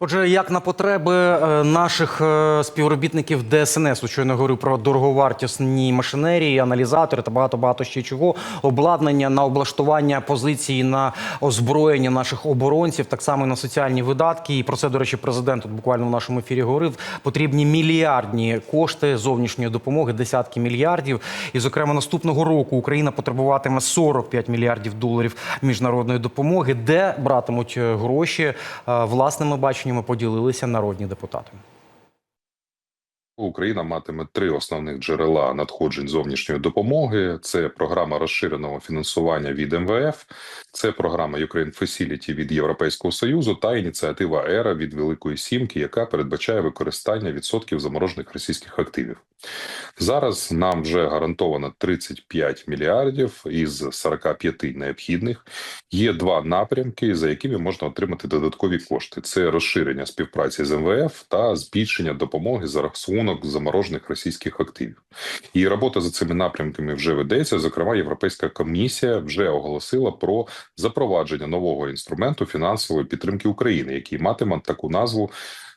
Отже, як на потреби е, наших е, співробітників ДСНС, щойно говорив про дороговартісні машинерії, аналізатори та багато багато ще чого, обладнання на облаштування позицій на озброєння наших оборонців, так само і на соціальні видатки. І про це, до речі, президент тут буквально в нашому ефірі говорив. Потрібні мільярдні кошти зовнішньої допомоги, десятки мільярдів. І, зокрема, наступного року Україна потребуватиме 45 мільярдів доларів міжнародної допомоги, де братимуть е, гроші власними баченнями поділилися народні депутати. Україна матиме три основних джерела надходжень зовнішньої допомоги: це програма розширеного фінансування від МВФ, це програма Ukraine Facility від Європейського союзу та ініціатива ЕРА від Великої Сімки, яка передбачає використання відсотків заморожених російських активів. Зараз нам вже гарантовано 35 мільярдів із 45 необхідних. Є два напрямки, за якими можна отримати додаткові кошти: це розширення співпраці з МВФ та збільшення допомоги за рахунок заморожених російських активів. І робота за цими напрямками вже ведеться. Зокрема, Європейська комісія вже оголосила про запровадження нового інструменту фінансової підтримки України, який матиме таку назву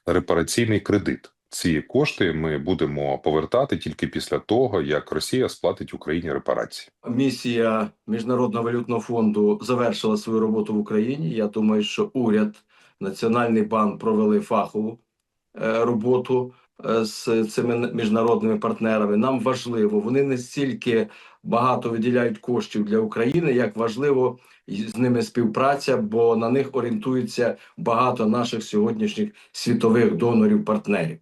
репараційний кредит. Ці кошти ми будемо повертати тільки після того, як Росія сплатить Україні репарації. Місія Міжнародного валютного фонду завершила свою роботу в Україні. Я думаю, що уряд, Національний банк провели фахову е, роботу з цими міжнародними партнерами. Нам важливо, вони не стільки багато виділяють коштів для України, як важливо з ними співпраця, бо на них орієнтується багато наших сьогоднішніх світових донорів-партнерів.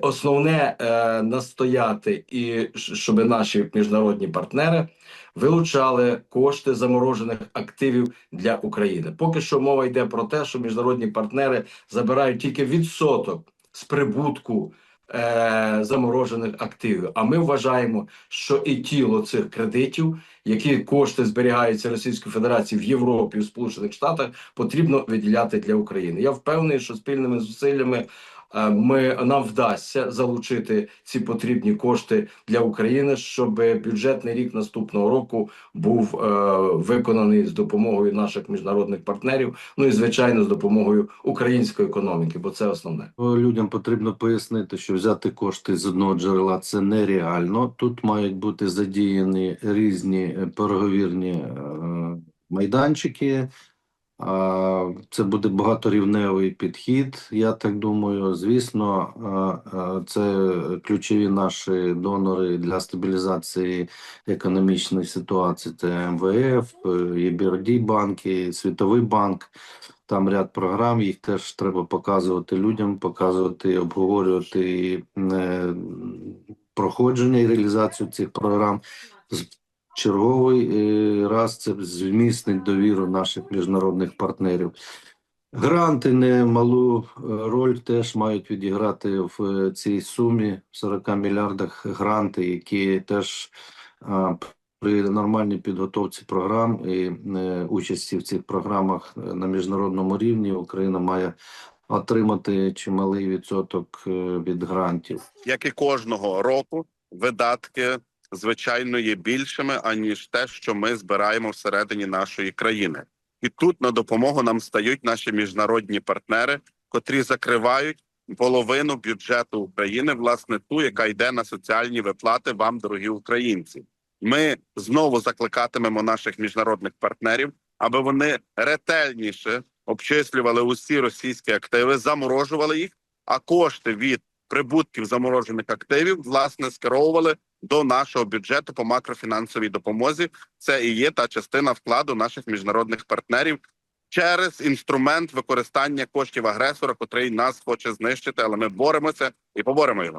Основне е, настояти і щоб наші міжнародні партнери вилучали кошти заморожених активів для України. Поки що мова йде про те, що міжнародні партнери забирають тільки відсоток з прибутку е, заморожених активів. А ми вважаємо, що і тіло цих кредитів, які кошти зберігаються Російської Федерації в Європі, в Сполучених Штатах, потрібно виділяти для України. Я впевнений, що спільними зусиллями. Е, Ми нам вдасться залучити ці потрібні кошти для України, щоб бюджетний рік наступного року був е, виконаний з допомогою наших міжнародних партнерів. Ну і звичайно, з допомогою української економіки, бо це основне. Людям потрібно пояснити, що взяти кошти з одного джерела це нереально. Тут мають бути задіяні різні е, переговірні е, майданчики. Це буде багаторівневий підхід, я так думаю. Звісно, це ключові наші донори для стабілізації економічної ситуації. Це МВФ, е, ЄБРД банки, Світовий банк. Там ряд програм, їх теж треба показувати людям, показувати, обговорювати е, проходження і реалізацію цих програм. Черговий е, раз це зміцнить довіру наших міжнародних партнерів. Гранти немалу е, роль теж мають відіграти в е, цій сумі 40 мільярдах гранти, які теж при нормальній підготовці програм і участі в цих програмах на міжнародному рівні Україна має отримати чималий відсоток від грантів. як і кожного року, видатки звичайно є більшими аніж те, що ми збираємо всередині нашої країни. І тут на допомогу нам стають наші міжнародні партнери, котрі закривають половину бюджету України, власне, ту, яка йде на соціальні виплати вам, дорогі українці. Ми знову закликатимемо наших міжнародних партнерів, аби вони ретельніше обчислювали усі російські активи, заморожували їх, а кошти від прибутків заморожених активів власне скеровували до нашого бюджету по макрофінансовій допомозі. Це і є та частина вкладу наших міжнародних партнерів через інструмент використання коштів агресора, котрий нас хоче знищити, але ми боремося і поборемо його.